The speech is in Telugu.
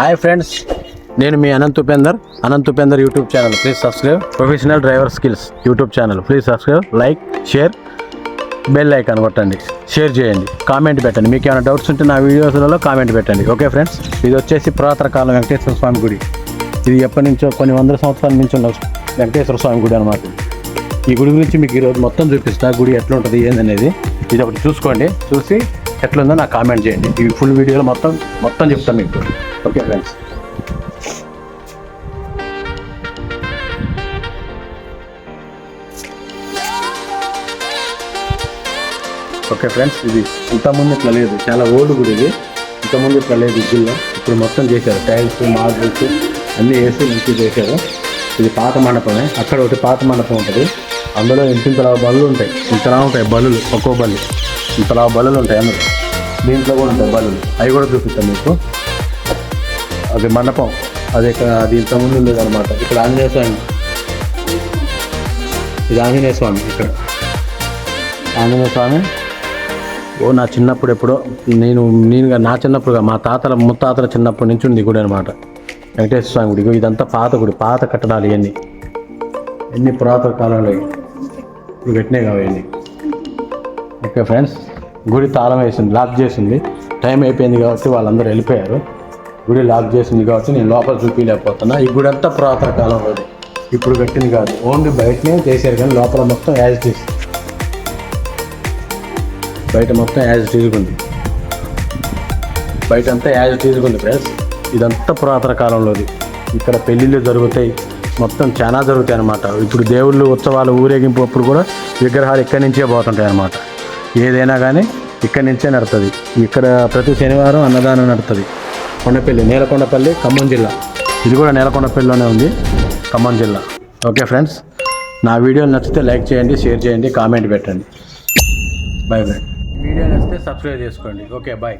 హాయ్ ఫ్రెండ్స్ నేను మీ Anant Upender. Anant Upender YouTube channel. Please subscribe. Professional driver skills YouTube channel. Please subscribe like share bell icon కొట్టండి. షేర్ చేయండి. కామెంట్ పెట్టండి. మీకు ఏమైనా డౌట్స్ ఉంటే నా వీడియోస్లలో కామెంట్ పెట్టండి. Okay friends? ఇది వచ్చేసి పురాతన కాలం వెంకటేశ్వర స్వామి గుడి. ఇది ఎప్పటి నుంచో కొన్ని వందల సంవత్సరాల నుంచి ఉన్న వెంకటేశ్వర స్వామి గుడి అనమాట ఈ గుడి గురించి మీకు ఈరోజు మొత్తం చూపిస్తా. గుడి ఎట్లా ఉంటుంది ఏందనేది ఇది ఒకటి చూసుకోండి. చూసి ఎట్లుందో నాకు కామెంట్ చేయండి. ఈ ఫుల్ వీడియోలో మొత్తం మొత్తం చెప్తాను మీకు. Okay friends. ఓకే ఫ్రెండ్స్ ఇది ఇంతకుముందు ఇట్లా లేదు. చాలా ఓల్డ్ గుడి ఇది. ఇంతకుముందు ఇట్లా లేదు ఈ ఇప్పుడు మొత్తం చేశారు. టైల్స్ మార్బుల్స్ అన్నీ వేసి మంచిగా చేశారు. ఇది పాత మండపమే. అక్కడ ఒకటి పాత మండపం ఉంటుంది. అందులో ఇంతలా బళ్ళు ఉంటాయి. ఇంతలా ఉంటాయి బళ్ళు ఒక్కో బల్లి ఇంతలా బళ్ళు ఉంటాయి అందులో. దీంట్లో కూడా ఉంటాయి బళ్ళు. అవి కూడా చూపిస్తాను మీకు. అది మండపం. అది ఇక్కడ అది ఇంతకుముందు ఉండేది అనమాట ఇక్కడ ఆంజనేయ స్వామి. ఇది ఆంజనేయ స్వామి ఇక్కడ. ఆంజనేయ స్వామి. ఓ నా చిన్నప్పుడు ఎప్పుడో నేను నేను నా చిన్నప్పుడుగా మా తాతల ముత్తాతల చిన్నప్పటి నుంచి ఉంది గుడి అనమాట వెంకటేశ్వర స్వామి గుడి. ఇదంతా పాత గుడి. పాత కట్టడాలు ఇవన్నీ. ఎన్ని పురాతన కాలంలో ఇవి పెట్టినాయి కావాలి ఓకే ఫ్రెండ్స్ గుడి తాళం వేసింది లాక్ చేసింది. టైం అయిపోయింది కాబట్టి వాళ్ళందరూ వెళ్ళిపోయారు. గుడి లాక్ చేసింది కాబట్టి నేను లోపల చూపించలేకపోతున్నా. ఈ గుడి అంతా పురాతన కాలంలో ఇప్పుడు కట్టింది కాదు. ఓన్లీ బయటనే చేశారు కానీ లోపల మొత్తం యాజ్ చేసి బయట మొత్తం యాజ్ తీసుకుంది ఉంది. బయట అంతా యాజ్ తీసుకుంది ఉంది ఫ్రెండ్స్ ఇదంతా పురాతన కాలంలోది. ఇక్కడ పెళ్ళిళ్ళు జరుగుతాయి. మొత్తం చాలా జరుగుతాయి అనమాట ఇప్పుడు దేవుళ్ళు ఉత్సవాలు ఊరేగింపు అప్పుడు కూడా విగ్రహాలు ఇక్కడి నుంచే పోతుంటాయి అన్నమాట ఏదైనా కానీ ఇక్కడి నుంచే నడుతుంది. ఇక్కడ ప్రతి శనివారం అన్నదానం నడుతుంది. కొండపల్లి నేలకొండపల్లి ఖమ్మం జిల్లా. ఇది కూడా నేలకొండపల్లిలోనే ఉంది ఖమ్మం జిల్లా. ఓకే ఫ్రెండ్స్ నా వీడియోలు నచ్చితే లైక్ చేయండి షేర్ చేయండి కామెంట్ పెట్టండి. బాయ్ బాయ్ వీడియో నచ్చితే సబ్స్క్రైబ్ చేసుకోండి. Okay bye.